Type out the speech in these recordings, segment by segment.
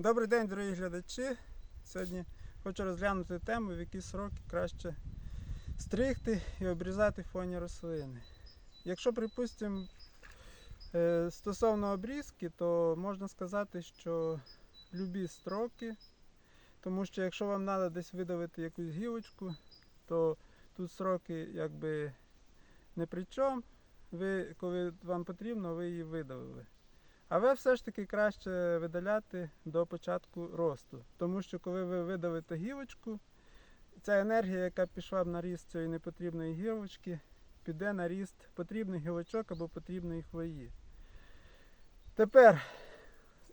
Добрий день, дорогі глядачі. Сьогодні хочу розглянути тему, в які сроки краще стригти і обрізати фоні рослини. Якщо, припустимо, е, стосовно обрізки, то можна сказати, що любі строки, тому що якщо вам треба десь видавити якусь гілочку, то тут сроки якби не при чому. Ви, коли вам потрібно, ви її видавили. Але все ж таки краще видаляти до початку росту. Тому що коли ви видавите гілочку, ця енергія, яка пішла на ріст цієї непотрібної гілочки, піде на ріст потрібних гілочок або потрібної хвої. Тепер,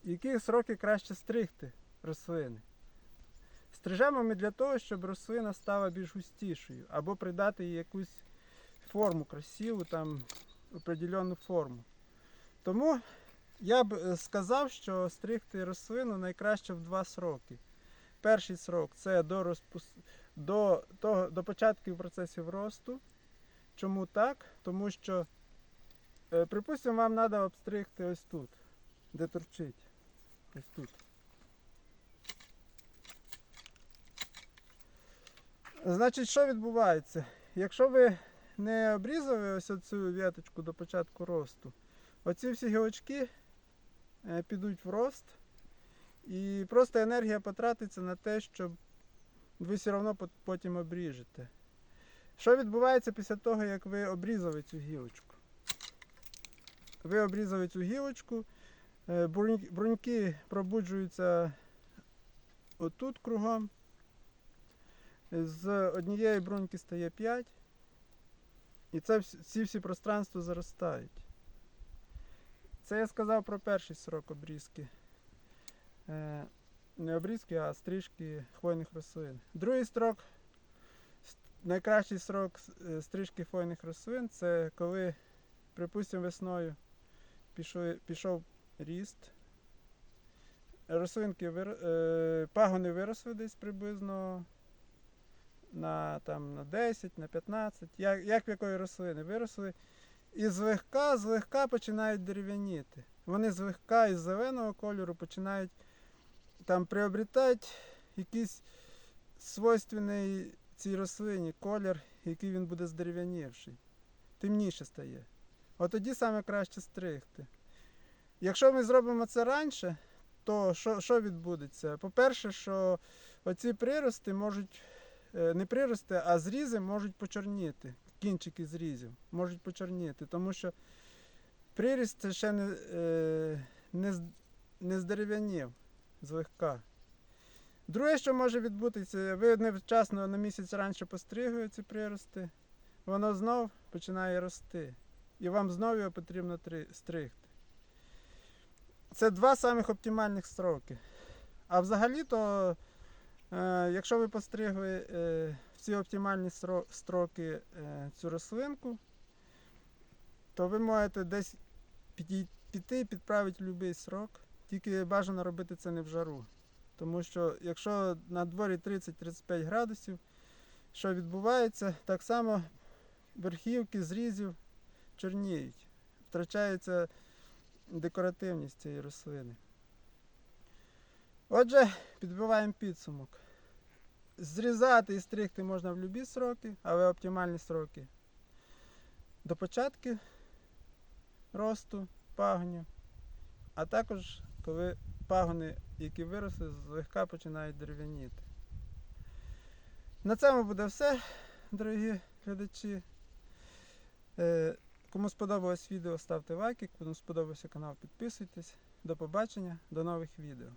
які сроки краще стригти рослини? Стрижемо ми для того, щоб рослина стала більш густішою, або придати їй якусь форму красиву, там, определенну форму. Тому я б е, сказав, що стригти рослину найкраще в два сроки. Перший срок це до, розпус... до, того, до початків процесів росту. Чому так? Тому що, е, припустимо, вам треба обстригти ось тут, де торчить. Ось тут. Значить, що відбувається? Якщо ви не обрізали ось цю віточку до початку росту, оці всі гілочки підуть в рост, і просто енергія потратиться на те, щоб ви все одно потім обріжете. Що відбувається після того, як ви обрізали цю гілочку? Ви обрізали цю гілочку, е, бруньки пробуджуються отут кругом. З однієї бруньки стає 5. І це вс- ці всі пространства заростають. Це я сказав про перший срок обрізки. Е, не обрізки, а стрижки хвойних рослин. Другий строк, найкращий срок е, стрижки хвойних рослин це коли, припустимо, весною пішов, пішов ріст. Рослинки е, пагони виросли десь приблизно на, там, на 10, на 15, як, як в якої рослини виросли. І злегка, злегка починають дерев'яніти. Вони злегка із зеленого кольору починають там приобретати якийсь свойственний цій рослині колір, який він буде здерев'янівший. Темніше стає. От тоді саме краще стригти. Якщо ми зробимо це раніше, то що, що відбудеться? По-перше, що оці прирости можуть е, не прирости, а зрізи можуть почорніти. Кінчики зрізів можуть почорніти, тому що приріст ще не, е, не, не здерев'янів злегка. Друге, що може відбутися, ви невчасно на місяць раніше постригли ці прирости, воно знов починає рости. І вам знову його потрібно три- стригти. Це два самих оптимальних строки. А взагалі-то Е, Якщо ви постригли е, в ці оптимальні строки е, цю рослинку, то ви можете десь піти і підправити будь-який срок. Тільки бажано робити це не в жару. Тому що якщо на дворі 30-35 градусів, що відбувається, так само верхівки зрізів чорніють, втрачається декоративність цієї рослини. Отже, підбиваємо підсумок. Зрізати і стригти можна в будь-які сроки, але оптимальні сроки до початку росту пагонів, а також коли пагони, які виросли, злегка починають дерев'яніти. На цьому буде все, дорогі глядачі. Е, Кому сподобалось відео, ставте лайки, кому сподобався канал, підписуйтесь. До побачення, до нових відео.